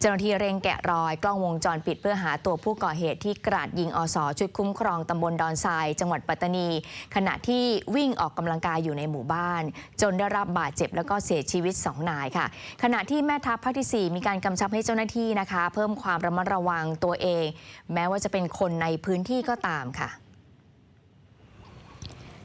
เจ้าหน้าที่เร่งแกะรอยกล้องวงจรปิดเพื่อหาตัวผู้ก่อเหตุที่กราดยิงอสชุดคุ้มครองตำบลดอนทราย จังหวัดปัตตานี ขณะที่วิ่งออกกำลังกายอยู่ในหมู่บ้าน จนได้รับบาดเจ็บแล้วก็เสียชีวิต 2 นายค่ะ ขณะที่แม่ทัพภาคที่ 4 มีการกำชับให้เจ้าหน้าที่นะคะ เพิ่มความระมัดระวังตัวเอง แม้ว่าจะเป็นคนในพื้นที่ก็ตามค่ะ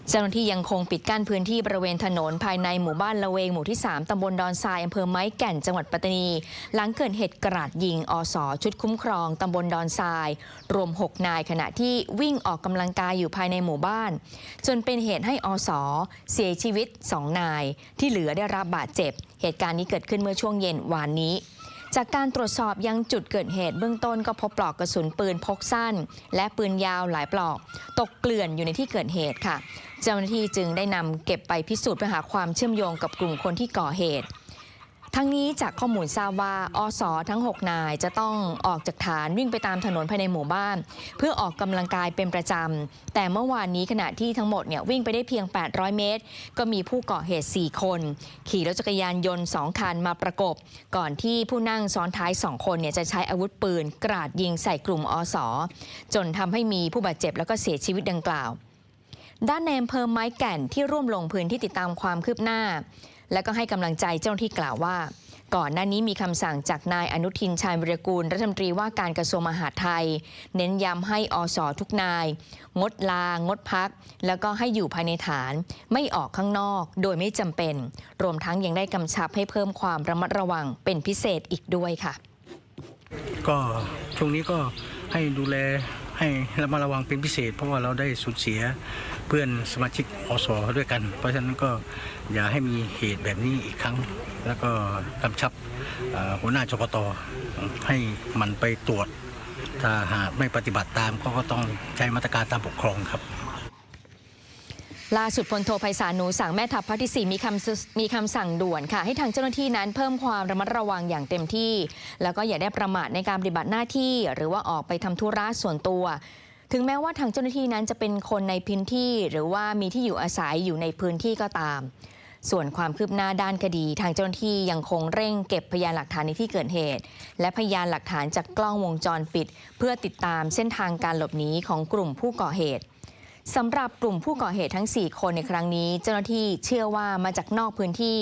เจ้าหน้าที่ยังคงปิดกั้นพื้นที่บริเวณถนนภายในหมู่บ้านละเวงหมู่ที่ 3 ตำบลดอนทรายอำเภอไม้แก่นจังหวัดปัตตานี หลังเกิดเหตุกราดยิงอสชุดคุ้มครอง ตำบลดอนทราย รวม 6 นายขณะที่วิ่งออกกำลังกายอยู่ภายในหมู่บ้าน จนเป็นเหตุให้อสเสียชีวิต 2 นาย ที่เหลือได้รับบาดเจ็บ เหตุการณ์นี้เกิดขึ้นเมื่อช่วงเย็นวานนี้ จากการตรวจสอบยังจุดเกิดเหตุเบื้องต้นก็พบปลอกกระสุนปืนพกสั้น และปืนยาวหลายปลอก ตกเกลื่อนอยู่ในที่เกิดเหตุค่ะ เจ้าหน้าที่จึงได้นำเก็บไปพิสูจน์เพื่อหาความเชื่อมโยงกับกลุ่มคนที่ก่อเหตุ ทั้งนี้จากข้อมูลทราบว่าอสทั้ง 6 นายจะต้องออกจากฐานวิ่งไปตามถนนภายในหมู่บ้าน เพื่อออกกำลังกายเป็นประจำแต่เมื่อวานนี้ขณะที่ทั้งหมดเนี่ยวิ่งไปได้เพียง 800 เมตร ก็มีผู้ก่อเหตุ 4 คน ขี่รถจักรยานยนต์ 2 คันมาประกบ ก่อนที่ผู้นั่งซ้อนท้าย 2 คนเนี่ยจะใช้อาวุธปืน กราดยิงใส่กลุ่มอสจนทำให้มีผู้บาดเจ็บแล้วก็เสียชีวิตดังกล่าว ด้านในอำเภอไม้แก่นที่ร่วมลงพื้นที่ติดตามความคืบหน้า และก็ให้กำลังใจเจ้าหน้าที่กล่าวว่า ก่อนหน้านี้มีคำสั่งจากนายอนุทินชาญวิรกูล รัฐมนตรีว่าการกระทรวงมหาดไทย เน้นย้ำให้อสทุกนาย งดลา งดพัก แล้วก็ให้อยู่ภายในฐาน ไม่ออกข้างนอก โดยไม่จำเป็น รวมทั้งยังได้กำชับให้เพิ่มความระมัดระวังเป็นพิเศษอีกด้วยค่ะ ก็ช่วงนี้ก็ให้ดูแล ให้ระมัดระวังเป็นพิเศษ เพราะว่าเราได้สูญเสียเพื่อนสมาชิกอสด้วยกัน เพราะฉะนั้นก็อย่าให้มีเหตุแบบนี้อีกครั้ง แล้วก็กำชับหัวหน้าจปตให้มันไปตรวจ ถ้าหากไม่ปฏิบัติตามก็ก็ต้องใช้มาตรการตามปกครองครับ ล่าสุดพลโทไพศาลหนูสั่งแม่ทัพภาคที่ 4 มีคำมีคำสั่งด่วนค่ะ ให้ทางเจ้าหน้าที่นั้นเพิ่มความระมัดระวังอย่างเต็มที่ แล้วก็อย่าได้ประมาทในการปฏิบัติหน้าที่ หรือว่าออกไปทำธุระส่วนตัว ถึงแม้ว่าทางเจ้าหน้าที่นั้นจะเป็นคนในพื้นที่ หรือว่ามีที่อยู่อาศัยอยู่ในพื้นที่ก็ตาม ส่วนความคืบหน้าด้านคดี ทางเจ้าหน้าที่ยังคงเร่งเก็บพยานหลักฐานในที่เกิดเหตุ และพยานหลักฐานจากกล้องวงจรปิด เพื่อติดตามเส้นทางการหลบหนีของกลุ่มผู้ก่อเหตุ สำหรับกลุ่มผู้ก่อเหตุทั้ง 4 คนในครั้งนี้ เจ้าหน้าที่เชื่อว่ามาจากนอกพื้นที่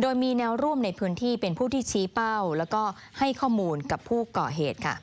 โดยมีแนวร่วมในพื้นที่เป็นผู้ที่ชี้เป้า แล้วก็ให้ข้อมูลกับผู้ก่อเหตุค่ะ